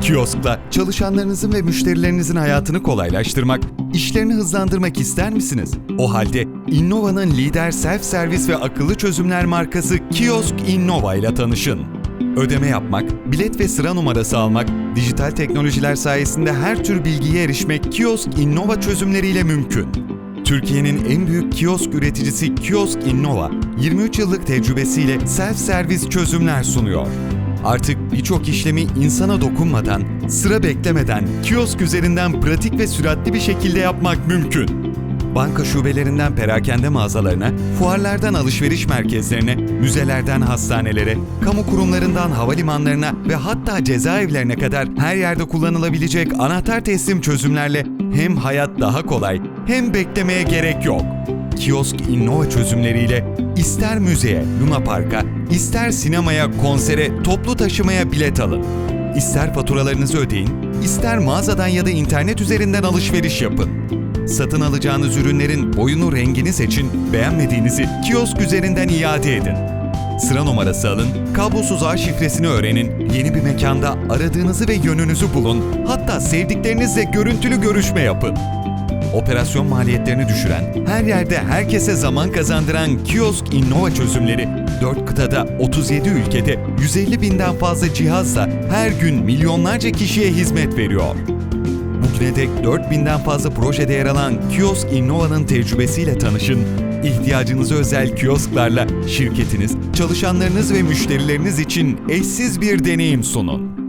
Kiosk'la çalışanlarınızın ve müşterilerinizin hayatını kolaylaştırmak, işlerini hızlandırmak ister misiniz? O halde Innova'nın lider self-servis ve akıllı çözümler markası Kiosk Innova ile tanışın. Ödeme yapmak, bilet ve sıra numarası almak, dijital teknolojiler sayesinde her tür bilgiye erişmek Kiosk Innova çözümleriyle mümkün. Türkiye'nin en büyük kiosk üreticisi Kiosk Innova, 23 yıllık tecrübesiyle self-servis çözümler sunuyor. Artık birçok işlemi insana dokunmadan, sıra beklemeden, kiosk üzerinden pratik ve süratli bir şekilde yapmak mümkün. Banka şubelerinden perakende mağazalarına, fuarlardan alışveriş merkezlerine, müzelerden hastanelere, kamu kurumlarından havalimanlarına ve hatta cezaevlerine kadar her yerde kullanılabilecek anahtar teslim çözümlerle hem hayat daha kolay hem beklemeye gerek yok. Kiosk Innova çözümleriyle ister müzeye, Luna Park'a, ister sinemaya, konsere, toplu taşımaya bilet alın. İster faturalarınızı ödeyin, ister mağazadan ya da internet üzerinden alışveriş yapın. Satın alacağınız ürünlerin boyunu rengini seçin, beğenmediğinizi kiosk üzerinden iade edin. Sıra numarası alın, kablosuz ağ şifresini öğrenin, yeni bir mekanda aradığınızı ve yönünüzü bulun, hatta sevdiklerinizle görüntülü görüşme yapın. Operasyon maliyetlerini düşüren, her yerde herkese zaman kazandıran Kiosk Innova çözümleri 4 kıtada 37 ülkede 150 binden fazla cihazla her gün milyonlarca kişiye hizmet veriyor. Bugüne dek 4000'den fazla projede yer alan Kiosk Innova'nın tecrübesiyle tanışın. İhtiyacınıza özel kiosklarla şirketiniz, çalışanlarınız ve müşterileriniz için eşsiz bir deneyim sunun.